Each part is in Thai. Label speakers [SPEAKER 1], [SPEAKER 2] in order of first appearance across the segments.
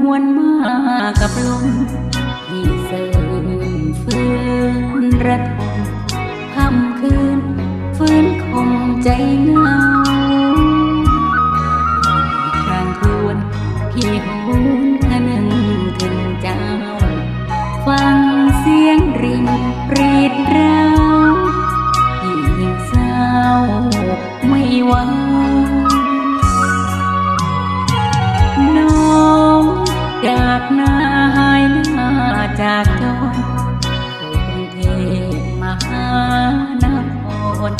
[SPEAKER 1] หวนมากับลมที่เสริมฟื้นรัดค่ำคืน ฟื้นคมใจงาานคร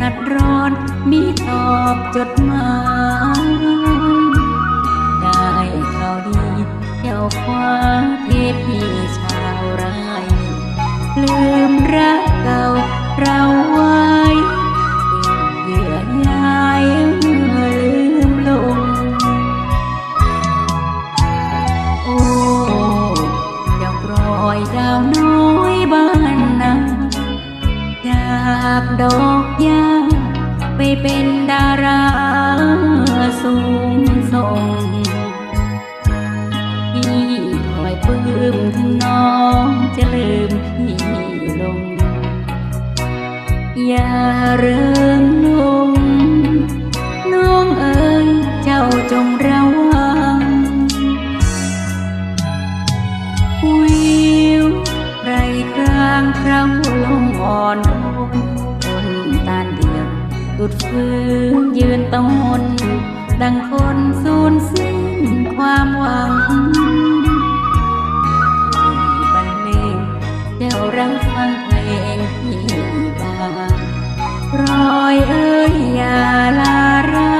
[SPEAKER 1] นัดร้อนมีตอบจดหมายได้ข่าวดีเจ้าควา ดอกยาไปเป็นดาราสูงส่งพี่คอยปลื้มถึงน้องจะลืมพี่ลง อย่าเริ่มลงน้องเอ๋ยเจ้าจงระวังวิวไรครางคราวลงอ่อนโอนคนุดฟื้นยืนต้นดังคนสูญสิ้นความหวังที่บรรเลงเจ้ารังฟังเพลงที่บางรอยเอ้ยอย่าลาร้า